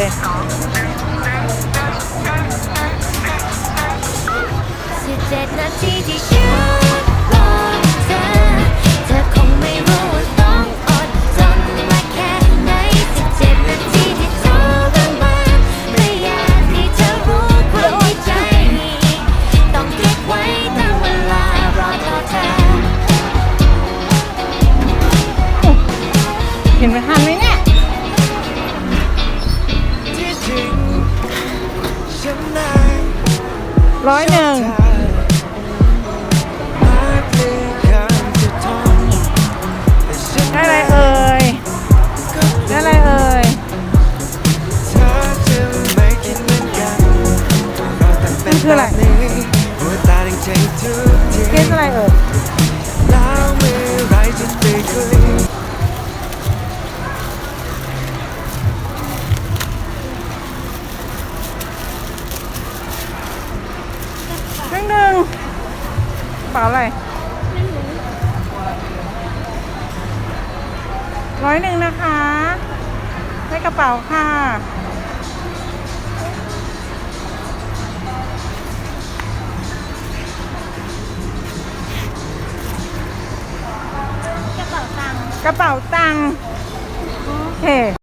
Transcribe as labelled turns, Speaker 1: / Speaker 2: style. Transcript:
Speaker 1: สิบเจ็ดนาทีที่ ร้อยหนึ่ง
Speaker 2: มา
Speaker 3: เพียงคำจะทนแต่ฉัน
Speaker 2: ได้อะไรเอ่ยได้อะไรเอ่ย
Speaker 3: เธอจะไม่คิดเหมือนกันรอแต่เป็น
Speaker 2: มันคืออะไร
Speaker 3: แบบนี้หัวตาแดงๆทุกที
Speaker 2: เกสอะไรเอ่ย เป๋าอะไรร้อยหนึ่งนะคะได้กระเป๋าค่ะ
Speaker 1: กระเป๋าตังค์
Speaker 2: กระเป๋าตังค์โอเค